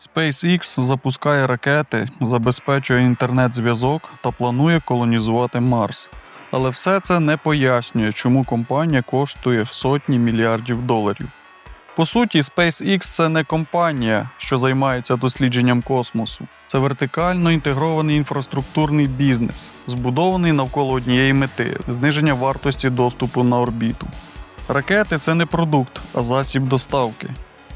SpaceX запускає ракети, забезпечує інтернет-зв'язок та планує колонізувати Марс. Але все це не пояснює, чому компанія коштує сотні мільярдів доларів. По суті, SpaceX це не компанія, що займається дослідженням космосу. Це вертикально інтегрований інфраструктурний бізнес, збудований навколо однієї мети зниження вартості доступу на орбіту. Ракети це не продукт, а засіб доставки.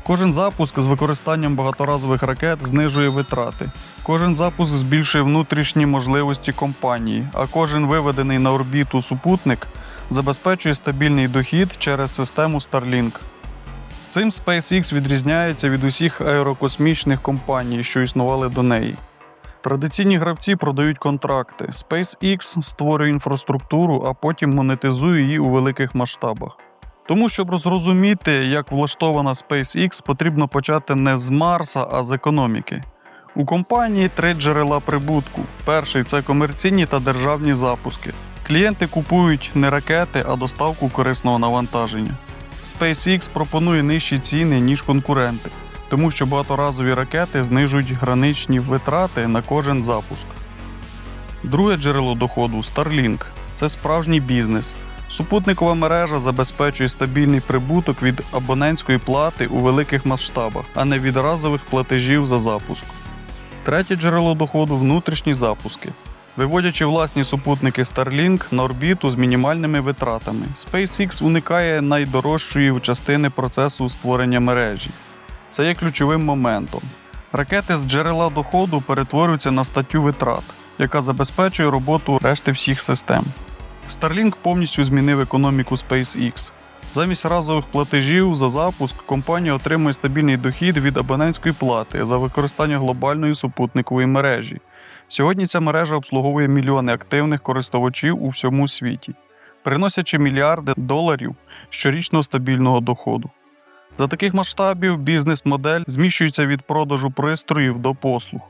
Кожен запуск з використанням багаторазових ракет знижує витрати. Кожен запуск збільшує внутрішні можливості компанії, а кожен виведений на орбіту супутник забезпечує стабільний дохід через систему Starlink. Цим SpaceX відрізняється від усіх аерокосмічних компаній, що існували до неї. Традиційні гравці продають контракти. SpaceX створює інфраструктуру, а потім монетизує її у великих масштабах. Тому, щоб зрозуміти, як влаштована SpaceX, потрібно почати не з Марса, а з економіки. У компанії три джерела прибутку. Перший це комерційні та державні запуски. Клієнти купують не ракети, а доставку корисного навантаження. SpaceX пропонує нижчі ціни, ніж конкуренти, тому що багаторазові ракети знижують граничні витрати на кожен запуск. Друге джерело доходу Starlink це справжній бізнес. Супутникова мережа забезпечує стабільний прибуток від абонентської плати у великих масштабах, а не від разових платежів за запуск. Третє джерело доходу внутрішні запуски. Виводячи власні супутники Starlink на орбіту з мінімальними витратами, SpaceX уникає найдорожчої частини процесу створення мережі. Це є ключовим моментом. Ракети з джерела доходу перетворюються на статтю витрат, яка забезпечує роботу решти всіх систем. Starlink повністю змінив економіку SpaceX. Замість разових платежів за запуск компанія отримує стабільний дохід від абонентської плати за використання глобальної супутникової мережі. Сьогодні ця мережа обслуговує мільйони активних користувачів у всьому світі, приносячи мільярди доларів щорічного стабільного доходу. За таких масштабів бізнес-модель зміщується від продажу пристроїв до послуг.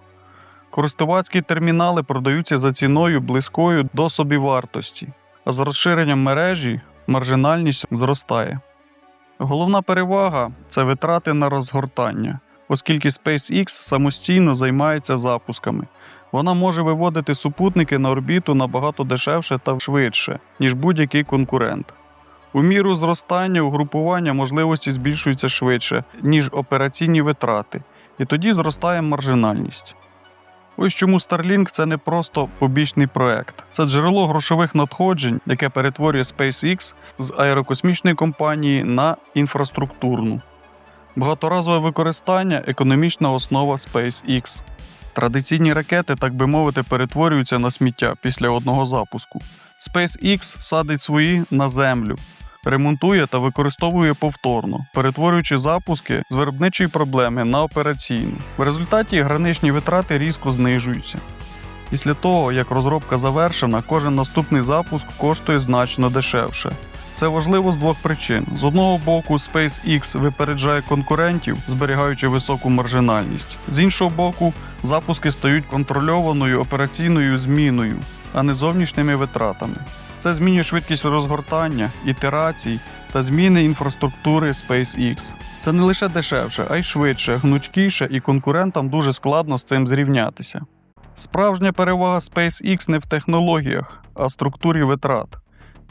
Користувацькі термінали продаються за ціною близькою до собівартості, з розширенням мережі маржинальність зростає. Головна перевага це витрати на розгортання, оскільки SpaceX самостійно займається запусками. Вона може виводити супутники на орбіту набагато дешевше та швидше, ніж будь-який конкурент. У міру зростання угрупування можливості збільшуються швидше, ніж операційні витрати, і тоді зростає маржинальність. Ось чому Starlink це не просто побічний проект, це джерело грошових надходжень, яке перетворює SpaceX з аерокосмічної компанії на інфраструктурну. Багаторазове використання економічна основа SpaceX. Традиційні ракети, так би мовити, перетворюються на сміття після одного запуску. SpaceX садить свої на землю, ремонтує та використовує повторно, перетворюючи запуски з виробничої проблеми на операційну. В результаті граничні витрати різко знижуються. Після того, як розробка завершена, кожен наступний запуск коштує значно дешевше. Це важливо з двох причин: з одного боку, SpaceX випереджає конкурентів, зберігаючи високу маржинальність. З іншого боку, запуски стають контрольованою операційною зміною, а не зовнішніми витратами. Це змінює швидкість розгортання, ітерацій та зміни інфраструктури SpaceX. Це не лише дешевше, а й швидше, гнучкіше, і конкурентам дуже складно з цим зрівнятися. Справжня перевага SpaceX не в технологіях, а в структурі витрат.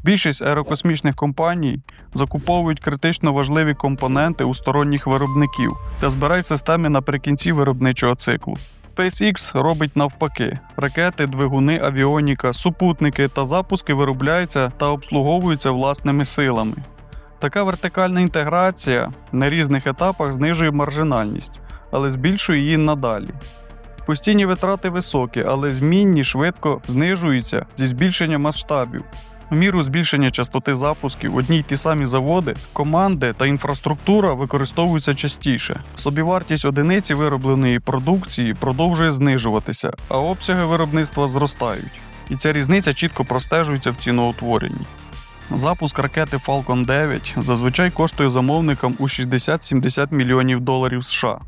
Більшість аерокосмічних компаній закуповують критично важливі компоненти у сторонніх виробників та збирають системи наприкінці виробничого циклу. SpaceX робить навпаки: ракети, двигуни, авіоніка, супутники та запуски виробляються та обслуговуються власними силами. Така вертикальна інтеграція на різних етапах знижує маржинальність, але збільшує її надалі. Постійні витрати високі, але змінні швидко знижуються зі збільшенням масштабів. В міру збільшення частоти запусків одні й ті самі заводи, команди та інфраструктура використовуються частіше. Собівартість одиниці виробленої продукції продовжує знижуватися, а обсяги виробництва зростають. І ця різниця чітко простежується в ціноутворенні. Запуск ракети Falcon 9 зазвичай коштує замовникам у 60-70 мільйонів доларів США.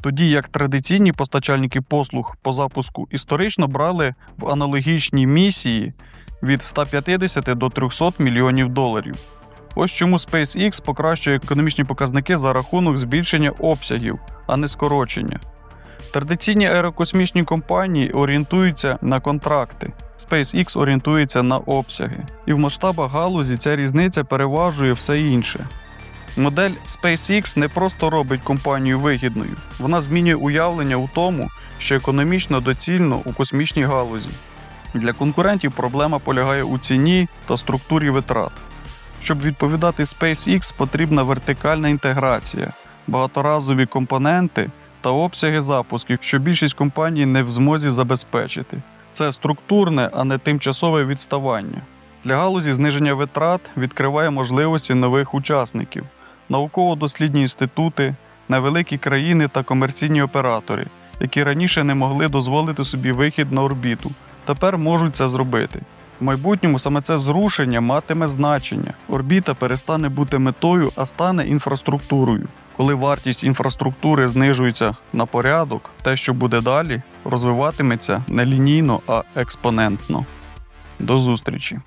Тоді як традиційні постачальники послуг по запуску історично брали в аналогічній місії від 150 до 300 мільйонів доларів. Ось чому SpaceX покращує економічні показники за рахунок збільшення обсягів, а не скорочення. Традиційні аерокосмічні компанії орієнтуються на контракти. SpaceX орієнтується на обсяги. І в масштабах галузі ця різниця переважує все інше. Модель SpaceX не просто робить компанію вигідною, вона змінює уявлення у тому, що економічно доцільно у космічній галузі. Для конкурентів проблема полягає у ціні та структурі витрат. Щоб відповідати SpaceX, потрібна вертикальна інтеграція, багаторазові компоненти та обсяги запусків, що більшість компаній не в змозі забезпечити. Це структурне, а не тимчасове відставання. Для галузі зниження витрат відкриває можливості нових учасників, науково-дослідні інститути, невеликі країни та комерційні оператори, які раніше не могли дозволити собі вихід на орбіту, тепер можуть це зробити. В майбутньому саме це зрушення матиме значення. Орбіта перестане бути метою, а стане інфраструктурою. Коли вартість інфраструктури знижується на порядок, те, що буде далі, розвиватиметься не лінійно, а експонентно. До зустрічі!